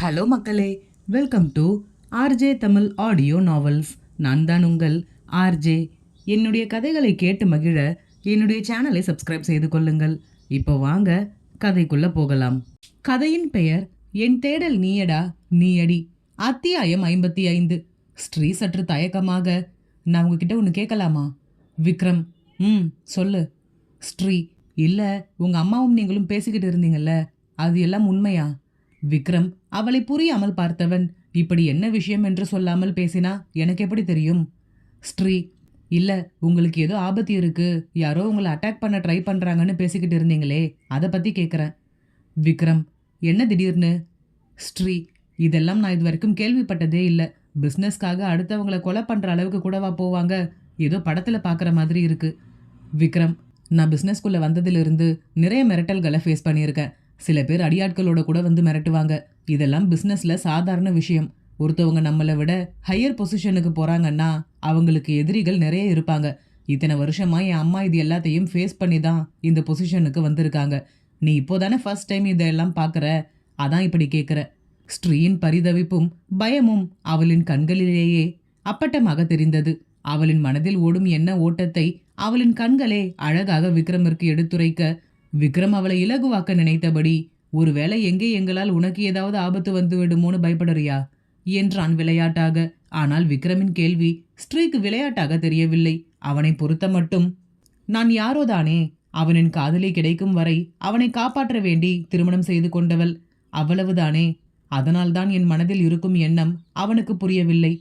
Hello மக்களே welcome to RJ Tamil audio novels. நான் தான் உங்கள் ஆர்ஜே என்னுடைய கதைகளை கேட்டு மகிழ என்னுடைய சேனலை சப்ஸ்கிரைப் செய்து கொள்ளுங்கள். இப்போ வாங்க கதைக்குள்ளே போகலாம். கதையின் பெயர் என் தேடல் நீயடா நீயடி. அத்தியாயம் ஐம்பத்தி ஐந்து. ஸ்ரீ சற்று தயக்கமாக. நான் உங்ககிட்ட ஒன்று கேட்கலாமா? விக்ரம் ம் சொல்லு. ஸ்ரீ இல்லை உங்கள் அம்மாவும் நீங்களும் பேசிக்கிட்டு இருந்தீங்கல்ல அது எல்லாம் உண்மையா? விக்ரம் அவளை புரியாமல் பார்த்தவன். இப்படி என்ன விஷயம் என்று சொல்லாமல் பேசினா எனக்கு எப்படி தெரியும்? ஸ்ரீ இல்லை உங்களுக்கு ஏதோ ஆபத்து இருக்கு. யாரோ உங்களை அட்டாக் பண்ண ட்ரை பண்ணுறாங்கன்னு பேசிக்கிட்டு இருந்தீங்களே அதை பற்றி கேட்குறேன் விக்ரம் என்ன திடீர்னு? ஸ்ரீ இதெல்லாம் நான் இது வரைக்கும் கேள்விப்பட்டதே இல்லை. பிஸ்னஸ்க்காக அடுத்தவங்களை கொலை பண்ணுற அளவுக்கு கூடவா போவாங்க? ஏதோ படத்தில் பார்க்குற மாதிரி இருக்குது விக்ரம் நான் பிஸ்னஸ்குள்ளே வந்ததிலிருந்து நிறைய மிரட்டல்களை ஃபேஸ் பண்ணியிருக்கேன். சில பேர் அடியாட்களோட கூட வந்து மிரட்டுவாங்க. இதெல்லாம் பிஸ்னஸில் சாதாரண விஷயம். ஒருத்தவங்க நம்மளை விட ஹையர் பொசிஷனுக்கு போகிறாங்கன்னா அவங்களுக்கு எதிரிகள் நிறைய இருப்பாங்க. இத்தனை வருஷமாக என் அம்மா இது எல்லாத்தையும் ஃபேஸ் பண்ணி தான் இந்த பொசிஷனுக்கு வந்திருக்காங்க. நீ இப்போதானே ஃபர்ஸ்ட் டைம் இதெல்லாம் பார்க்குற? அதான் இப்படி கேட்குற ஸ்ரீயின் பரிதவிப்பும் பயமும் அவளின் கண்களிலேயே அப்பட்டமாக தெரிந்தது. அவளின் மனதில் ஓடும் என்ன ஓட்டத்தை அவளின் கண்களே அழகாக விக்ரமிற்கு எடுத்துரைக்க விக்ரம் அவளை இலகுவாக்க நினைத்தபடி ஒருவேளை எங்கே எங்களால் உனக்கு ஏதாவது ஆபத்து வந்து விடுமோன்னு பயப்படுறியா? என்றான் விளையாட்டாக. ஆனால் விக்ரமின் கேள்வி ஸ்ரீக்கு விளையாட்டாக தெரியவில்லை. அவனை பொறுத்த மட்டும் நான் யாரோதானே அவனின் காதலி கிடைக்கும் வரை அவனை காப்பாற்ற வேண்டி திருமணம் செய்து கொண்டவள். அவ்வளவுதானே அதனால்தான் என் மனதில் இருக்கும் எண்ணம் அவனுக்கு புரியவில்லை.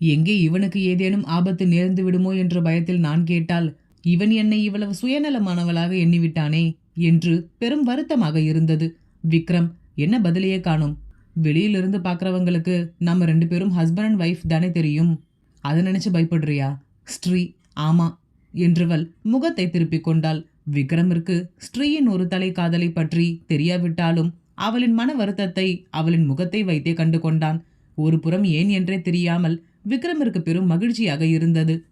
எங்கே இவனுக்கு ஏதேனும் ஆபத்து நேர்ந்து விடுமோ என்ற பயத்தில் நான் கேட்டால் இவன் என்னை இவ்வளவு சுயநலமானவளாக எண்ணிவிட்டானே? என்று பெரும் வருத்தமாக இருந்தது. விக்ரம் என்ன பதிலையே காணும்? வெளியிலிருந்து பார்க்குறவங்களுக்கு நம்ம ரெண்டு பேரும் ஹஸ்பண்ட் அண்ட் ஒய்ஃப் தானே தெரியும். அதை நினச்சி பயப்படுறியா? ஸ்ரீ ஆமா என்றவள் முகத்தை திருப்பிக் கொண்டாள். விக்ரமிற்கு ஸ்ரீயின் ஒரு தலை காதலை பற்றி தெரியாவிட்டாலும் அவளின் மன வருத்தத்தை அவளின் முகத்தை வைத்தே கண்டு கொண்டான். ஒரு புறம் ஏன் என்றே தெரியாமல் விக்ரமிற்கு பெரும் மகிழ்ச்சியாக இருந்தது.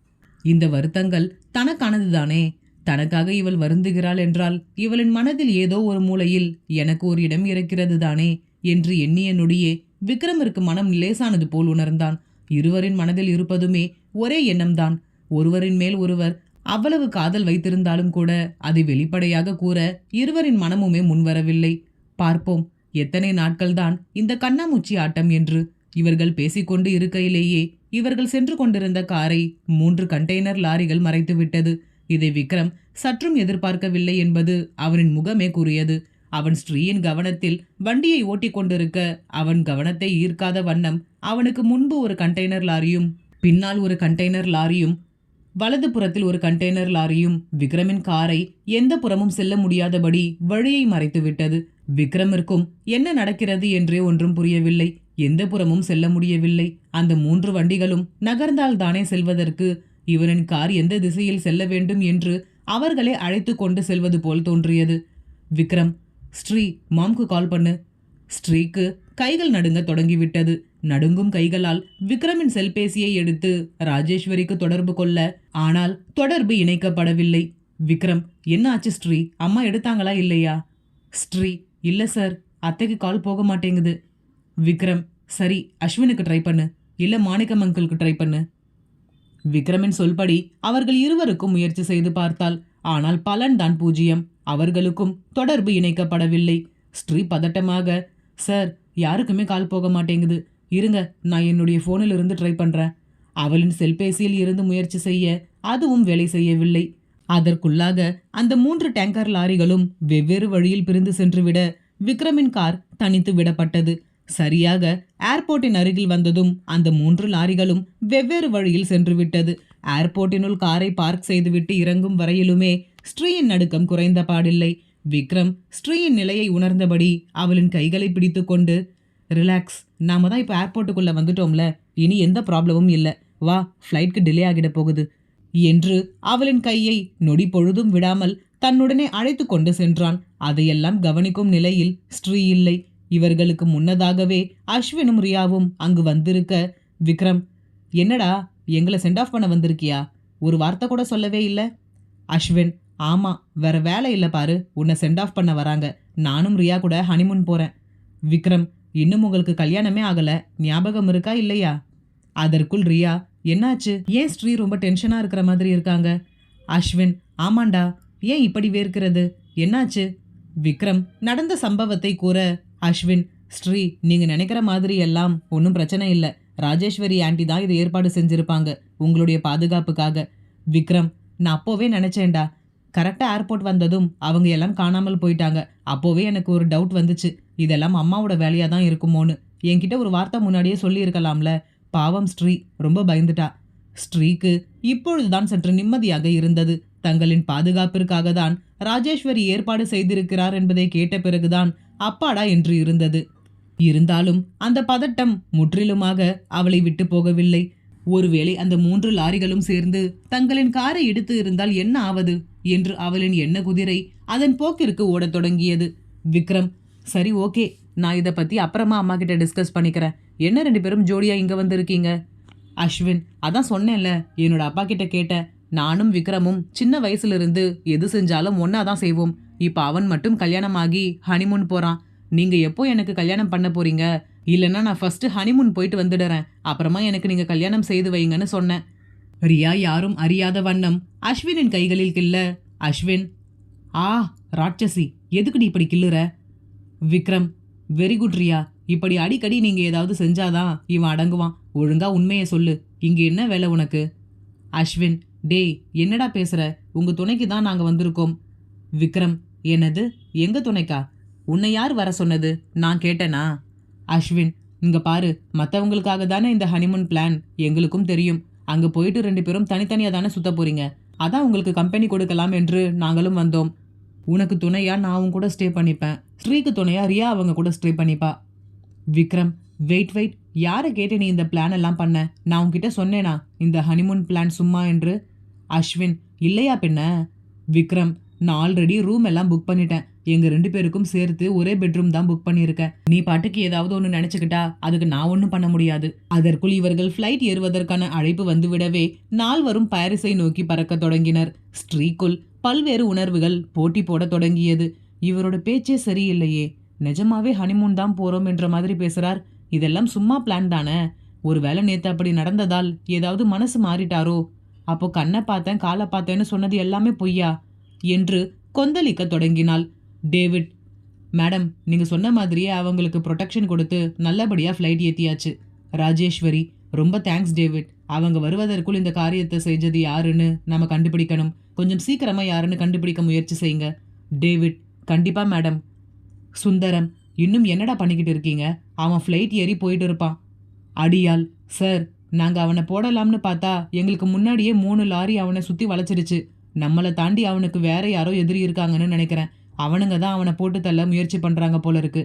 இந்த வருத்தங்கள் தனக்கானதுதானே? தனக்காக இவள் வருந்துகிறாள் என்றால் இவளின் மனதில் ஏதோ ஒரு மூலையில் எனக்கு ஒரு இடம் இருக்கிறது தானே என்று எண்ணிய நொடியே விக்ரமிற்கு மனம் லேசானது போல் உணர்ந்தான். இருவரின் மனதில் இருப்பதுமே ஒரே எண்ணம்தான். ஒருவரின் மேல் ஒருவர் அவ்வளவு காதல் வைத்திருந்தாலும் கூட அதை வெளிப்படையாக கூற இருவரின் மனமுமே முன்வரவில்லை. பார்ப்போம். எத்தனை நாட்கள்தான் இந்த கண்ணாமூச்சி ஆட்டம் என்று இவர்கள் பேசிக்கொண்டு இருக்கையிலேயே இவர்கள் சென்று கொண்டிருந்த காரை மூன்று கண்டெய்னர் லாரிகள் மறைத்துவிட்டது. இதை விக்ரம் சற்றும் எதிர்பார்க்கவில்லை என்பது அவனின் முகமே கூறியது. அவன் ஸ்ரீயின் கவனத்தில் வண்டியை ஓட்டிக் கொண்டிருக்க அவன் கவனத்தை ஈர்க்காத வண்ணம் அவனுக்கு முன்பு ஒரு கண்டெய்னர் லாரியும் பின்னால் ஒரு கண்டெய்னர் லாரியும் வலது புறத்தில் ஒரு கண்டெய்னர் லாரியும் விக்ரமின் காரை எந்த புறமும் செல்ல முடியாதபடி வழியை மறைத்துவிட்டது. விக்ரமிற்கும் என்ன நடக்கிறது என்றே ஒன்றும் புரியவில்லை. எந்த புறமும் செல்ல முடியவில்லை. அந்த மூன்று வண்டிகளும் நகர்ந்தால் தானே செல்வதற்கு இவனின் கார் எந்த திசையில் செல்ல வேண்டும் என்று அவர்களே அழைத்து கொண்டு செல்வது போல் தோன்றியது. விக்ரம் ஸ்ரீ மாம்க்கு கால் பண்ணு. ஸ்ரீக்கு கைகள் நடுங்க தொடங்கிவிட்டது. நடுங்கும் கைகளால் விக்ரமின் செல்பேசியை எடுத்து ராஜேஸ்வரிக்கு தொடர்பு கொள்ள ஆனால் தொடர்பு இணைக்கப்படவில்லை. விக்ரம் என்ன ஆச்சு ஸ்ரீ? அம்மா எடுத்தாங்களா இல்லையா? ஸ்ரீ இல்லை சார். அத்தைக்கு கால் போக மாட்டேங்குது. விக்ரம் சரி அஸ்வினுக்கு ட்ரை பண்ணு. இல்லை மாணிக்கம் அங்கிளுக்கு ட்ரை பண்ணு. விக்ரமின் சொல்படி அவர்கள் இருவருக்கும் முயற்சி செய்து பார்த்தால் ஆனால் பலன்தான் பூஜ்ஜியம் அவர்களுக்கும் தொடர்பு இணைக்கப்படவில்லை. ஸ்ரீ பதட்டமாக சார் யாருக்குமே கால் போக மாட்டேங்குது. இருங்க நான் என்னுடைய ஃபோனில் இருந்து ட்ரை பண்றேன். அவளின் செல்பேசியில் இருந்து முயற்சி செய்ய அதுவும் வேலை செய்யவில்லை. அதற்குள்ளாக அந்த மூன்று டேங்கர் லாரிகளும் வெவ்வேறு வழியில் பிரிந்து சென்றுவிட விக்ரமின் கார் தனித்து விடப்பட்டது. சரியாக ஏர்போர்ட்டின் அருகில் வந்ததும் அந்த மூன்று லாரிகளும் வெவ்வேறு வழியில் சென்றுவிட்டது. ஏர்போர்ட்டினுள் காரை பார்க் செய்துவிட்டு இறங்கும் வரையிலுமே ஸ்ரீயின் நடுக்கம் குறைந்த பாடில்லை. விக்ரம் ஸ்ரீயின் நிலையை உணர்ந்தபடி அவளின் கைகளை பிடித்துக்கொண்டு ரிலாக்ஸ் நாம தான் இப்போ ஏர்போர்ட்டுக்குள்ளே வந்துட்டோம்ல. இனி எந்த ப்ராப்ளமும் இல்லை. வா ஃப்ளைட்க்கு டிலே ஆகிட போகுது. என்று அவளின் கையை நொடி பொழுதும் விடாமல் தன்னுடனே அழைத்து கொண்டு சென்றான். அதையெல்லாம் கவனிக்கும் நிலையில் ஸ்ரீ இல்லை. இவர்களுக்கு முன்னதாகவே அஸ்வினும் ரியாவும் அங்கு வந்திருக்க விக்ரம் என்னடா எங்களை சென்ட் ஆஃப் பண்ண வந்திருக்கியா? ஒரு வார்த்தை கூட சொல்லவே இல்லை. அஸ்வின் ஆமாம் வேற வேலை இல்லை பாரு உன்னை சென்ட் ஆஃப் பண்ண வராங்க. நானும் ரியா கூட ஹனிமூன் போகிறேன் விக்ரம் இன்னும் உங்களுக்கு கல்யாணமே ஆகலை ஞாபகம் இருக்கா இல்லையா? அதற்குள் ரியா என்னாச்சு? ஏன் ஸ்ரீ ரொம்ப டென்ஷனாக இருக்கிற மாதிரி இருக்காங்க? அஸ்வின் ஆமாண்டா ஏன் இப்படி வேர்க்கிறது? என்னாச்சு? விக்ரம் நடந்த சம்பவத்தை கூற அஸ்வின் ஸ்ரீ நீங்கள் நினைக்கிற மாதிரி எல்லாம் ஒன்றும் பிரச்சனை இல்லை. ராஜேஸ்வரி ஆண்டி தான் இதை ஏற்பாடு செஞ்சுருப்பாங்க உங்களுடைய பாதுகாப்புக்காக. விக்ரம் நான் அப்போவே நினச்சேன்டா. கரெக்டாக ஏர்போர்ட் வந்ததும் அவங்க எல்லாம் காணாமல் போயிட்டாங்க. அப்போவே எனக்கு ஒரு டவுட் வந்துச்சு. இதெல்லாம் அம்மாவோட வேலையாக தான் இருக்குமோன்னு. என்கிட்ட ஒரு வார்த்தை முன்னாடியே சொல்லியிருக்கலாம்ல. பாவம் ஸ்ரீ ரொம்ப பயந்துட்டா. ஸ்ரீக்கு இப்பொழுதுதான் சற்று நிம்மதியாக இருந்தது. தங்களின் பாதுகாப்பிற்காக தான் ராஜேஸ்வரி ஏற்பாடு செய்திருக்கிறார் என்பதை கேட்ட பிறகுதான் அப்பாடா என்று இருந்தது. இருந்தாலும் அந்த பதட்டம் முற்றிலுமாக அவளை விட்டு போகவில்லை. ஒருவேளை அந்த மூன்று லாரிகளும் சேர்ந்து தங்களின் காரை எடுத்து இருந்தால் என்ன ஆவது? என்று அவளின் எண்ண குதிரை அதன் போக்கிற்கு ஓடத் தொடங்கியது. விக்ரம் சரி ஓகே நான் இதை பற்றி அப்புறமா அம்மா கிட்ட டிஸ்கஸ் பண்ணிக்கிறேன். என்ன ரெண்டு பேரும் ஜோடியாக இங்கே வந்திருக்கீங்க? அஸ்வின் அதான் சொன்னேன்ல என்னோட அப்பா கிட்ட கேட்டேன். நானும் விக்ரமும் சின்ன வயசுலேருந்து எது செஞ்சாலும் ஒன்றா தான் செய்வோம். இப்போ அவன் மட்டும் கல்யாணமாகி ஹனிமூன் போகிறான் நீங்கள் எப்போ எனக்கு கல்யாணம் பண்ண போறீங்க? இல்லைன்னா நான் ஃபர்ஸ்ட் ஹனிமூன் போயிட்டு வந்துடுறேன். அப்புறமா எனக்கு நீங்கள் கல்யாணம் செய்து வைங்கன்னு சொன்னேன். ரியா யாரும் அறியாத வண்ணம் அஸ்வினின் கைகளில் கில்ல. அஸ்வின் ஆ ராட்சசி எதுக்குடி இப்படி கில்லுற? Vikram very good Riya. இப்படி அடிக்கடி நீங்கள் ஏதாவது செஞ்சாதான் இவன் அடங்குவான். ஒழுங்கா உண்மையை சொல்லு. இங்கே என்ன வேலை உனக்கு? அஸ்வின் டேய் என்னடா பேசுற? உங்க துணைக்கு தான் நாங்கள் வந்திருக்கோம். விக்ரம் என்னது? எங்க துணைக்கா? உன்னை யார் வர சொன்னது? நான் கேட்டேனா? அஸ்வின் இங்க பாரு மற்றவங்களுக்காக தானே இந்த ஹனிமூன் பிளான் எங்களுக்கும் தெரியும். அங்க போயிட்டு ரெண்டு பேரும் தனித்தனியா தானே சுத்த போறீங்க. அதான் உங்களுக்கு கம்பெனி கொடுக்கலாம் என்று நாங்களும் வந்தோம். உனக்கு துணையா நான் அவங்க கூட ஸ்டே பண்ணிப்பேன். ஸ்ரீக்கு துணையா ரியா அவங்க கூட ஸ்டே பண்ணிப்பா. விக்ரம் வெயிட் வெயிட் யாரை கேட்டு நீ இந்த பிளான் எல்லாம் பண்ண? நான் உன்கிட்ட சொன்னேனா இந்த ஹனிமூன் பிளான் சும்மா என்று? அஸ்வின் இல்லையா பின்ன? விக்ரம் நான் ஆல்ரெடி ரூம் எல்லாம் புக் பண்ணிட்டேன். எங்க ரெண்டு பேருக்கும் சேர்த்து ஒரே பெட்ரூம் தான் புக் பண்ணியிருக்கேன். நீ பாட்டுக்கு ஏதாவது ஒன்று நினைச்சுக்கிட்டா அதுக்கு நான் ஒன்றும் பண்ண முடியாது. அதற்குள் இவர்கள் ஃப்ளைட் ஏறுவதற்கான அழைப்பு வந்துவிடவே நால்வரும் பாரிஸை நோக்கி பறக்கத் தொடங்கினர். ஸ்ட்ரீக்குள் பல்வேறு உணர்வுகள் போட்டி போட தொடங்கியது. இவரோட பேச்சே சரியில்லையே. நிஜமாவே ஹனிமூன் தான் போறோம் என்ற மாதிரி பேசுறார். இதெல்லாம் சும்மா பிளான் தானே? ஒருவேளை நேத்து அப்படி நடந்ததால் ஏதாவது மனசு மாறிட்டாரோ? அப்போ கண்ணை பார்த்தேன் காலை பார்த்தேன்னு சொன்னது எல்லாமே பொய்யா? என்று கொந்தளிக்க தொடங்கினாள். டேவிட் மேடம் நீங்கள் சொன்ன மாதிரியே அவங்களுக்கு ப்ரொடெக்ஷன் கொடுத்து நல்லபடியாக ஃப்ளைட் ஏற்றியாச்சு ராஜேஸ்வரி ரொம்ப தேங்க்ஸ் டேவிட். அவங்க வருவதற்குள் இந்த காரியத்தை செஞ்சது யாருன்னு நம்ம கண்டுபிடிக்கணும். கொஞ்சம் சீக்கிரமாக யாருன்னு கண்டுபிடிக்க முயற்சி செய்யுங்க. டேவிட் கண்டிப்பாக மேடம். சுந்தரம் இன்னும் என்னடா பண்ணிக்கிட்டு இருக்கீங்க? அவன் ஃப்ளைட் ஏறி போயிட்டு இருப்பான். அடியால் சார் நாங்கள் அவனை போடலாம்னு பார்த்தா எங்களுக்கு முன்னாடியே மூணு லாரி அவனை சுற்றி வளைச்சிருச்சு நம்மளை தாண்டி அவனுக்கு வேற யாரோ எதிரி இருக்காங்கன்னு நினைக்கிறேன். அவனுங்க தான் அவனை போட்டு தள்ள முயற்சி பண்றாங்க போல இருக்கு.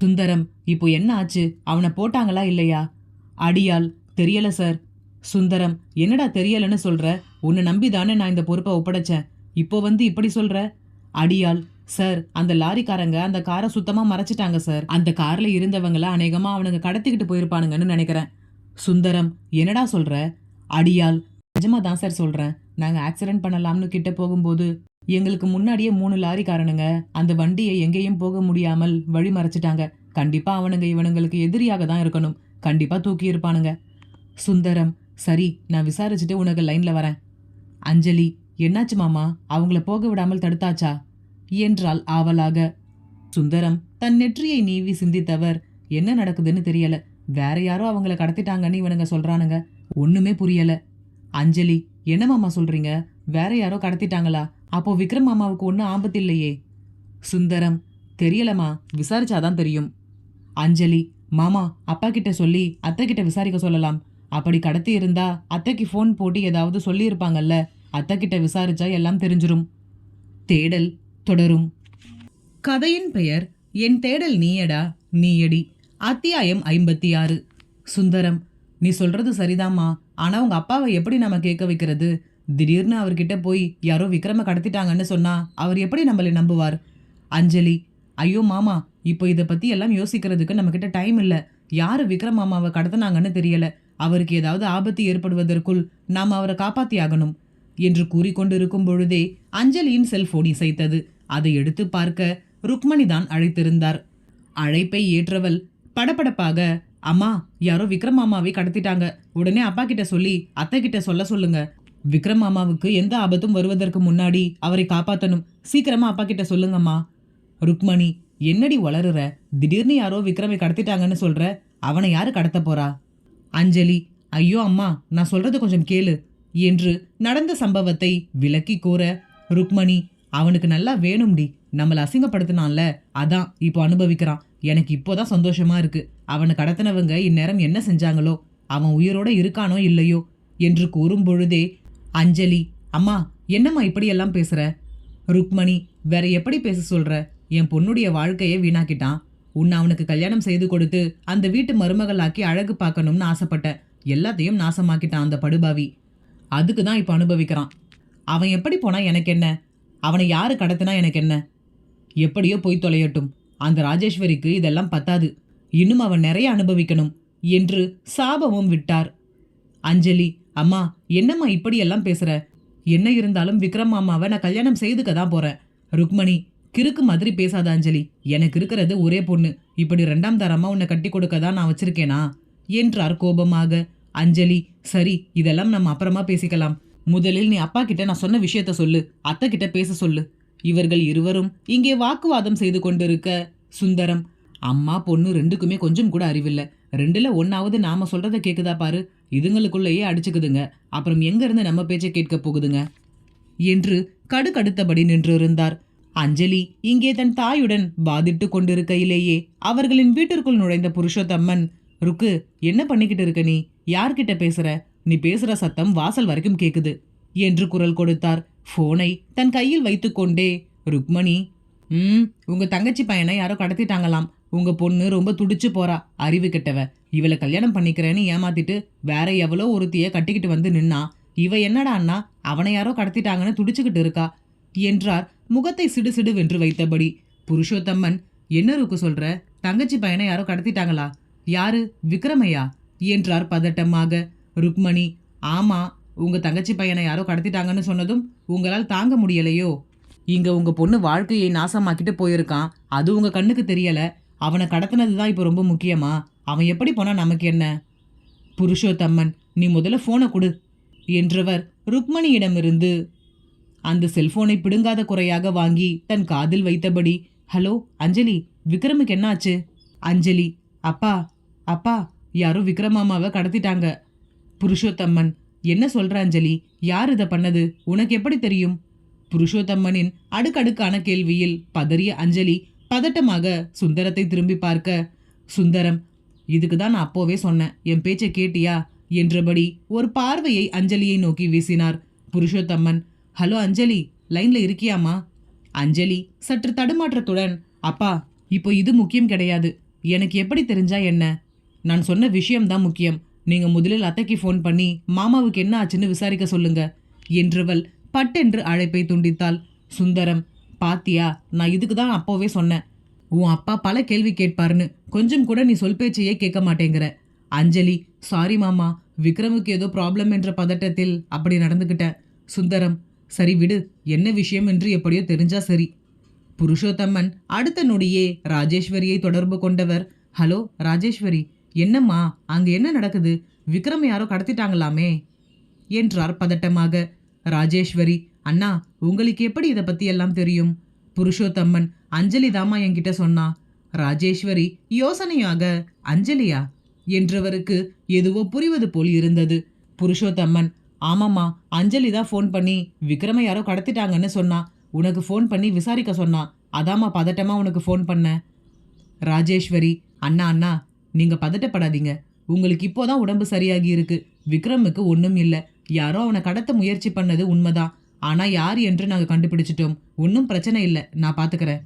சுந்தரம் இப்போ என்ன ஆச்சு? அவனை போட்டாங்களா இல்லையா? அடியால் தெரியல சார் சுந்தரம் என்னடா தெரியலன்னு சொல்ற? உன்னை நம்பி தானே நான் இந்த பொறுப்பை ஒப்படைச்சேன். இப்போ வந்து இப்படி சொல்ற? அடியால் சார் அந்த லாரிக்காரங்க அந்த காரை சுத்தமா மறைச்சிட்டாங்க சார் அந்த கார்ல இருந்தவங்கள அநேகமா அவனுங்க கடத்திக்கிட்டு போயிருப்பானுங்கன்னு நினைக்கிறேன். சுந்தரம் என்னடா சொல்ற? அடியால் நிஜமா தான் சார் சொல்றேன். நாங்க ஆக்சிடென்ட் பண்ணலாம்னு கிட்ட போகும்போது எங்களுக்கு முன்னாடியே மூணு லாரிக்காரனுங்க அந்த வண்டியை எங்கேயும் போக முடியாமல் வழி மறைச்சிட்டாங்க. கண்டிப்பா அவனுங்க இவனுங்களுக்கு எதிரியாக தான் இருக்கணும். கண்டிப்பா தூக்கி இருப்பானுங்க. சுந்தரம் சரி நான் விசாரிச்சுட்டு உனக்கு லைன்ல வரேன். அஞ்சலி என்னாச்சு மாமா? அவங்கள போக விடாமல் தடுத்தாச்சா? என்றால் ஆவலாக. சுந்தரம் தன் நெற்றியை நீவி சிந்தித்தவர் என்ன நடக்குதுன்னு தெரியல. வேற யாரோ அவங்கள கடத்திட்டாங்கன்னு இவனுங்க சொல்றானுங்க. ஒண்ணுமே புரியல. அஞ்சலி என்ன மாமா சொல்றீங்க? வேற யாரோ கடத்திட்டாங்களா? அப்போ விக்ரம் மாமாவுக்கு ஒன்றும் ஆபத்து இல்லையே. சுந்தரம் தெரியலம்மா. விசாரிச்சாதான் தெரியும். அஞ்சலி மாமா அப்பா கிட்ட சொல்லி அத்தை கிட்ட விசாரிக்க சொல்லலாம். அப்படி கடத்தி இருந்தா அத்தைக்கு ஃபோன் போட்டு ஏதாவது சொல்லியிருப்பாங்கல்ல அத்தை கிட்ட விசாரிச்சா எல்லாம் தெரிஞ்சிரும். தேடல் தொடரும். கதையின் பெயர் என் தேடல் நீயடா நீயடி அத்தியாயம் ஐம்பத்தி ஆறு. சுந்தரம் நீ சொல்றது சரிதாம்மா. ஆனால் உங்கள் அப்பாவை எப்படி நம்ம கேட்க வைக்கிறது? திடீர்னு அவர்கிட்ட போய் யாரோ விக்ரம கடத்திட்டாங்கன்னு சொன்னால் அவர் எப்படி நம்மளை நம்புவார்? அஞ்சலி ஐயோ மாமா இப்போ இதை பற்றி எல்லாம் யோசிக்கிறதுக்கு நம்மக்கிட்ட டைம் இல்லை. யார் விக்ரம் மாமாவை கடத்தினாங்கன்னு தெரியல. அவருக்கு ஏதாவது ஆபத்து ஏற்படுவதற்குள் நாம் அவரை காப்பாற்றியாகணும் ஆகணும். என்று கூறிக்கொண்டிருக்கும் பொழுதே அஞ்சலியின் செல்போன் இசைத்தது. அதை எடுத்து பார்க்க ருக்மணி தான் அழைத்திருந்தார். அழைப்பை ஏற்றவள் படபடப்பாக அம்மா யாரோ விக்ரம் மாமாவை கடத்திட்டாங்க. உடனே அப்பா கிட்ட சொல்லி அத்தை கிட்ட சொல்ல சொல்லுங்க. விக்ரம் மாமாவுக்கு எந்த ஆபத்தும் வருவதற்கு முன்னாடி அவரை காப்பாற்றணும் சீக்கிரமா அப்பா கிட்ட சொல்லுங்கம்மா. ருக்மணி என்னடி வளருற? திடீர்னு யாரோ விக்ரமை கடத்திட்டாங்கன்னு சொல்ற? அவனை யாரு கடத்த போறா? அஞ்சலி ஐயோ அம்மா நான் சொல்றது கொஞ்சம் கேளு என்று நடந்த சம்பவத்தை விளக்கி கூற ருக்மணி அவனுக்கு நல்லா வேணும்டி. நம்மளை அசிங்கப்படுத்தினான்ல அதான் இப்போ அனுபவிக்கிறான். எனக்கு இப்போதான் சந்தோஷமா இருக்கு. அவனை கடத்தினவங்க இந்நேரம் என்ன செஞ்சாங்களோ? அவன் உயிரோட இருக்கானோ இல்லையோ? என்று கூறும் பொழுதே அஞ்சலி அம்மா என்னம்மா இப்படியெல்லாம் பேசுற? ருக்மணி வேற எப்படி பேச சொல்ற? என் பொண்ணுடைய வாழ்க்கையை வீணாக்கிட்டான். உன்னை அவனுக்கு கல்யாணம் செய்து கொடுத்து அந்த வீட்டு மருமகளாக்கி அழகு பார்க்கணும்னு ஆசைப்பட்டேன் எல்லாத்தையும் நாசமாக்கிட்டான் அந்த படுபாவி. அதுக்கு தான் இப்போ அனுபவிக்கிறான். அவன் எப்படி போனா எனக்கு என்ன? அவனை யாரு கடத்தினா எனக்கு என்ன? எப்படியோ போய் தொலையட்டும். அந்த ராஜேஸ்வரிக்கு இதெல்லாம் பத்தாது. இன்னும் அவன் நிறைய அனுபவிக்கணும் என்று சாபமும் விட்டார். அஞ்சலி அம்மா என்னம்மா இப்படியெல்லாம் பேசுற? என்ன இருந்தாலும் விக்ரம் மாமாவை நான் கல்யாணம் செய்துக்க தான் போறேன். ருக்மணி கிறுக்கு மாதிரி பேசாத அஞ்சலி. எனக்கு இருக்கிறது ஒரே பொண்ணு. இப்படி ரெண்டாம் தரமா உன்னை கட்டி கொடுக்க தான் நான் வச்சிருக்கேனா? என்றார் கோபமாக அஞ்சலி. சரி இதெல்லாம் நம்ம அப்புறமா பேசிக்கலாம். முதலில் நீ அப்பா கிட்ட நான் சொன்ன விஷயத்த சொல்லு. அத்தை கிட்ட பேச சொல்லு. இவர்கள் இருவரும் இங்கே வாக்குவாதம் செய்து கொண்டிருக்க சுந்தரம். அம்மா பொண்ணு ரெண்டுக்குமே கொஞ்சம் கூட அறிவில்லை. ரெண்டுல ஒன்னாவது நாம சொல்றதை கேக்குதா பாரு. இதுங்களுக்குள்ளேயே அடிச்சுக்குதுங்க. அப்புறம் எங்க இருந்து நம்ம பேச்சை கேட்க போகுதுங்க? என்று கடுக்கடுத்தபடி நின்றிருந்தார். அஞ்சலி இங்கே தன் தாயுடன் பாதிட்டு கொண்டிருக்கையிலேயே அவர்களின் வீட்டிற்குள் நுழைந்த புருஷோத்தம்மன் ருக்கு என்ன பண்ணிக்கிட்டு இருக்க நீ? யார்கிட்ட பேசுற? நீ பேசுற சத்தம் வாசல் வரைக்கும் கேக்குது என்று குரல் கொடுத்தார். ஃபோனை தன் கையில் வைத்துக்கொண்டே ருக்மணி ம் உங்கள் தங்கச்சி பையனை யாரோ கடத்திட்டாங்களாம். உங்கள் பொண்ணு ரொம்ப துடிச்சு போறா. அறிவு கெட்டவ. இவளை கல்யாணம் பண்ணிக்கிறேன்னு ஏமாத்திட்டு வேற எவ்வளோ ஒருத்தியை கட்டிக்கிட்டு வந்து நின்னா இவ அண்ணா அவனை யாரோ கடத்திட்டாங்கன்னு துடிச்சுக்கிட்டு இருக்கா? என்றார் முகத்தை சிடு சிடு வென்று வைத்தபடி. புருஷோத்தம்மன் என்ன ருக்கு சொல்ற? தங்கச்சி பையனை யாரோ கடத்திட்டாங்களா? யாரு? விக்ரமையா? என்றார் பதட்டமாக. ருக்மணி ஆமா உங்கள் தங்கச்சி பையனை யாரோ கடத்திட்டாங்கன்னு சொன்னதும் உங்களால் தாங்க முடியலையோ? இங்கே உங்கள் பொண்ணு வாழ்க்கையை நாசமாக்கிட்டு போயிருக்கான். அது உங்கள் கண்ணுக்கு தெரியலை. அவனை கடத்தினது தான் இப்போ ரொம்ப முக்கியமா? அவன் எப்படி போனால் நமக்கு என்ன? புருஷோத்தம்மன் நீ முதல்ல ஃபோனை கொடு என்றவர் ருக்மணியிடமிருந்து அந்த செல்போனை பிடுங்காத குறையாக வாங்கி தன் காதில் வைத்தபடி ஹலோ அஞ்சலி விக்ரமுக்கு என்னாச்சு? அஞ்சலி அப்பா அப்பா யாரோ விக்ரமாமாவை கடத்திட்டாங்க. புருஷோத்தம்மன் என்ன சொல்ற அஞ்சலி? யார் இதை பண்ணது? உனக்கு எப்படி தெரியும்? புருஷோத்தம்மனின் அடுக்கடுக்கான கேள்வியில் பதறிய அஞ்சலி பதட்டமாக சுந்தரத்தை திரும்பி பார்க்க சுந்தரம் இதுக்கு தான் நான் அப்போவே சொன்னேன். என் பேச்சை கேட்டியா? என்றபடி ஒரு பார்வையை அஞ்சலியை நோக்கி வீசினார் புருஷோத்தம்மன் ஹலோ அஞ்சலி லைன்ல இருக்கியாமா அஞ்சலி சற்று தடுமாற்றத்துடன் அப்பா இப்போ இது முக்கியம் கிடையாது. எனக்கு எப்படி தெரிஞ்சா என்ன? நான் சொன்ன விஷயம்தான் முக்கியம். நீங்க முதலில் அத்தைக்கு ஃபோன் பண்ணி மாமாவுக்கு என்ன ஆச்சுன்னு விசாரிக்க சொல்லுங்க என்றவள் பட்டென்று அழைப்பை துண்டித்தாள். சுந்தரம் பாத்தியா நான் இதுக்கு தான் அப்போவே சொன்னேன். உன் அப்பா பல கேள்வி கேட்பாருன்னு கொஞ்சம் கூட நீ சொல் பேச்சையே கேட்க மாட்டேங்கிற. அஞ்சலி சாரி மாமா விக்ரமுக்கு ஏதோ ப்ராப்ளம் என்ற பதட்டத்தில் அப்படி நடந்துக்கிட்டேன் சுந்தரம் சரி விடு என்ன விஷயம் என்று எப்படியோ தெரிஞ்சா சரி. புருஷோத்தம்மன் அடுத்த நொடியே ராஜேஸ்வரியை தொடர்பு கொண்டவர். ஹலோ ராஜேஸ்வரி என்னம்மா அங்கே என்ன நடக்குது? விக்ரம் யாரோ கடத்திட்டாங்களாமே? என்றார் பதட்டமாக. ராஜேஸ்வரி அண்ணா உங்களுக்கு எப்படி இதை பற்றி எல்லாம் தெரியும்? புருஷோத்தம்மன் அஞ்சலி தாமா என்கிட்ட சொன்னா. ராஜேஸ்வரி யோசனையாக அஞ்சலியா? என்றவருக்கு எதுவோ புரிவது போல் இருந்தது. புருஷோத்தம்மன் ஆமாம்மா அஞ்சலி தான் ஃபோன் பண்ணி விக்ரம யாரோ கடத்திட்டாங்கன்னு சொன்னா உனக்கு ஃபோன் பண்ணி விசாரிக்க சொன்னா அதாம்மா பதட்டமாக உனக்கு ஃபோன் பண்ண? ராஜேஸ்வரி அண்ணா அண்ணா நீங்க பதட்டப்படாதீங்க. உங்களுக்கு இப்போதான் உடம்பு சரியாகி இருக்கு. விக்ரமுக்கு ஒன்றும் இல்லை. யாரோ அவனை கடத்த முயற்சி பண்ணது உண்மைதான். ஆனா யார் என்று நாங்கள் கண்டுபிடிச்சிட்டோம். ஒன்றும் பிரச்சனை இல்லை. நான் பார்த்துக்கிறேன்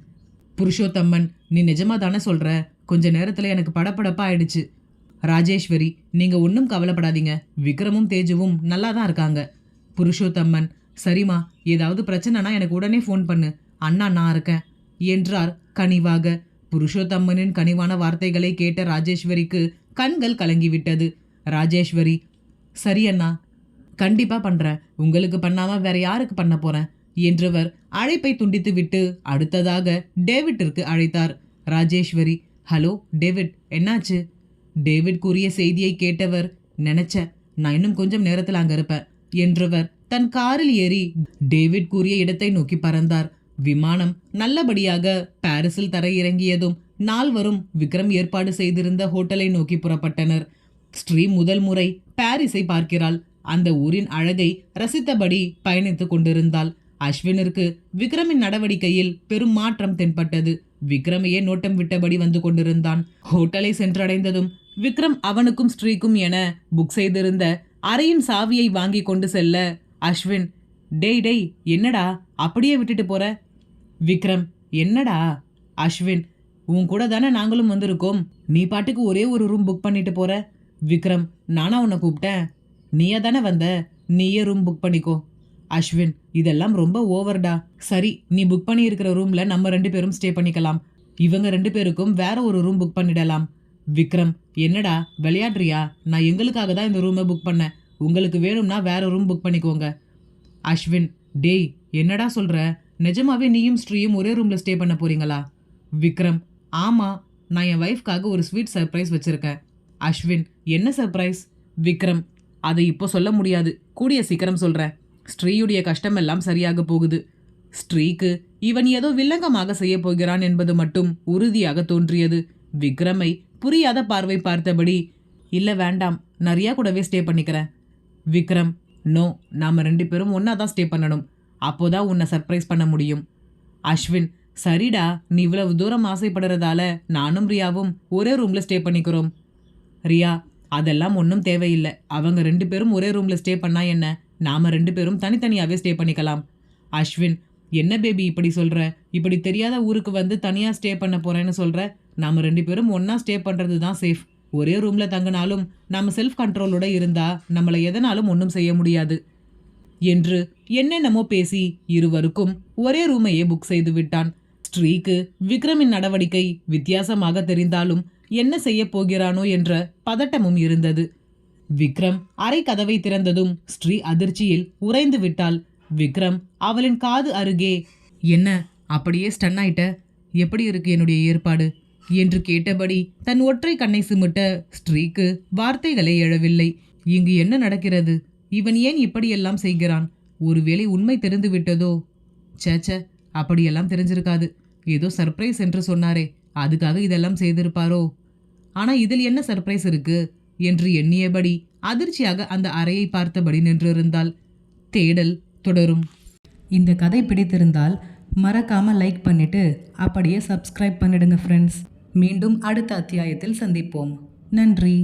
புருஷோத்தம்மன் நீ நிஜமா தானே சொல்ற? கொஞ்ச நேரத்தில் எனக்கு படபடப்பா ஆயிடுச்சு. ராஜேஸ்வரி நீங்க ஒன்றும் கவலைப்படாதீங்க. விக்ரமும் தேஜுவும் நல்லா தான் இருக்காங்க. புருஷோத்தம்மன் சரிம்மா ஏதாவது பிரச்சனைனா எனக்கு உடனே ஃபோன் பண்ணு. அண்ணா நான் இருக்கேன். என்றார் கனிவாக. புருஷோத்தம்மனின் கனிவான வார்த்தைகளை கேட்ட ராஜேஸ்வரிக்கு கண்கள் கலங்கிவிட்டது. ராஜேஸ்வரி சரி அண்ணா கண்டிப்பாக பண்ணுறேன் உங்களுக்கு பண்ணாமல் வேற யாருக்கு பண்ண போகிறேன் என்றவர் அழைப்பை துண்டித்து விட்டு அடுத்ததாக டேவிட்டிற்கு அழைத்தார். ராஜேஸ்வரி ஹலோ டேவிட் என்னாச்சு? டேவிட் கூறிய செய்தியை கேட்டவர் நினைச்ச நான் இன்னும் கொஞ்சம் நேரத்தில் அங்கே இருப்பேன். என்றவர் தன் காரில் ஏறி டேவிட் கூறிய இடத்தை நோக்கி பறந்தார். விமானம் நல்லபடியாக பாரிஸில் தரையிறங்கியதும் நால்வரும் விக்ரம் ஏற்பாடு செய்திருந்த ஹோட்டலை நோக்கி புறப்பட்டனர். ஸ்ரீ முதல் முறை பாரிஸை பார்க்கிறாள். அந்த ஊரின் அழகை ரசித்தபடி பயணித்துக் கொண்டிருந்தாள். அஸ்வினிற்கு விக்ரமின் நடவடிக்கையில் பெரும் மாற்றம் தென்பட்டது. விக்ரமையே நோட்டம் விட்டபடி வந்து கொண்டிருந்தான். ஹோட்டலை சென்றடைந்ததும் விக்ரம் அவனுக்கும் ஸ்ரீக்கும் என புக் செய்திருந்த அறையின் சாவியை வாங்கி கொண்டு செல்ல அஸ்வின் டேய் டேய் என்னடா? அப்படியே விட்டுட்டு போற? விக்ரம் என்னடா? அஸ்வின் உன் கூட தானே நாங்களும் வந்திருக்கோம். நீ பாட்டுக்கு ஒரே ஒரு ரூம் புக் பண்ணிட்டு போற. விக்ரம் நானா உன்னை கூப்பிட்டேன். நீயே தானே வந்த? நீயே ரூம் புக் பண்ணிக்கோ. அஸ்வின் இதெல்லாம் ரொம்ப ஓவர்டா. சரி நீ புக் பண்ணியிருக்கிற ரூமில் ரூம்ல நம்ம ரெண்டு பேரும் ஸ்டே பண்ணிக்கலாம். இவங்க ரெண்டு பேருக்கும் வேற ஒரு ரூம் புக் பண்ணிடலாம். விக்ரம் என்னடா? விளையாடுறியா? நான் எங்களுக்காக தான் இந்த ரூமை புக் பண்ணேன். உங்களுக்கு வேணும்னா வேற ரூம் புக் பண்ணிக்கோங்க. அஸ்வின் டேய் என்னடா சொல்கிற நிஜமாவே நீயும் ஸ்ரீயும் ஒரே ரூம்ல ஸ்டே பண்ண போறீங்களா? விக்ரம் ஆமா நான் என் ஒய்ஃப்காக ஒரு ஸ்வீட் சர்ப்ரைஸ் வச்சிருக்கேன். அஸ்வின் என்ன சர்ப்ரைஸ் விக்ரம் அதை இப்போ சொல்ல முடியாது. கூடிய சீக்கிரம் சொல்கிறேன் ஸ்ரீயுடைய கஷ்டம் எல்லாம் சரியாக போகுது. ஸ்ரீக்கு இவன் ஏதோ வில்லங்கமாக செய்ய போகிறான் என்பது மட்டும் உறுதியாக தோன்றியது. விக்ரமை புரியாத பார்வை பார்த்தபடி இல்லை வேண்டாம் நிறையா கூடவே ஸ்டே பண்ணிக்கிறேன். விக்ரம் நோ நாம் ரெண்டு பேரும் ஒன்றா தான் ஸ்டே பண்ணணும். அப்போதான் உன்னை சர்ப்ரைஸ் பண்ண முடியும். அஸ்வின் சரிடா நீ இவ்வளவு தூரம் ஆசைப்படுறதால நானும் ரியாவும் ஒரே ரூம்ல ஸ்டே பண்ணிக்கிறோம். ரியா அதெல்லாம் ஒன்றும் தேவையில்லை. அவங்க ரெண்டு பேரும் ஒரே ரூம்ல ஸ்டே பண்ணா என்ன? நாம ரெண்டு பேரும் தனித்தனியாகவே ஸ்டே பண்ணிக்கலாம். அஸ்வின் என்ன பேபி இப்படி சொல்கிற இப்படி தெரியாத ஊருக்கு வந்து தனியாக ஸ்டே பண்ண போகிறேன்னு சொல்கிற நாம் ரெண்டு பேரும் ஒன்றா ஸ்டே பண்ணுறது தான் சேஃப் ஒரே ரூமில் தங்கினாலும் நம்ம செல்ஃப் கண்ட்ரோலோட இருந்தால் நம்மளை எதனாலும் ஒன்றும் செய்ய முடியாது. என்று என்னென்னமோ பேசி இருவருக்கும் ஒரே ரூமையே புக் செய்து விட்டான். ஸ்ரீக்கு விக்ரமின் நடவடிக்கை வித்தியாசமாக தெரிந்தாலும் என்ன செய்ய போகிறானோ என்ற பதட்டமும் இருந்தது. விக்ரம் அரை கதவை திறந்ததும் ஸ்ரீ அதிர்ச்சியில் உறைந்து விட்டாள். விக்ரம் அவளின் காது அருகே என்ன அப்படியே ஸ்டன் ஆயிட்ட? எப்படி இருக்கு என்னுடைய ஏற்பாடு? என்று கேட்டபடி தன் ஒற்றை கண்ணை சிமிட்ட ஸ்ரீக்கு வார்த்தைகளே எழவில்லை. இங்கு என்ன நடக்கிறது? இவன் ஏன் இப்படியெல்லாம் செய்கிறான்? ஒருவேளை உண்மை தெரிந்து விட்டதோ சேச்ச அப்படியெல்லாம் தெரிஞ்சிருக்காது. ஏதோ சர்ப்ரைஸ் என்று சொன்னாரே. அதுக்காக இதெல்லாம் செய்திருப்பாரோ? ஆனால் இதில் என்ன சர்ப்ரைஸ் இருக்கு? என்று எண்ணியபடி அதிர்ச்சியாக அந்த அறையை பார்த்தபடி நின்றிருந்தால் தேடல் தொடரும். இந்த கதை பிடித்திருந்தால் மறக்காமல் லைக் பண்ணிட்டு அப்படியே சப்ஸ்கிரைப் பண்ணிடுங்க ஃப்ரெண்ட்ஸ் மீண்டும் அடுத்த அத்தியாயத்தில் சந்திப்போம். நன்றி.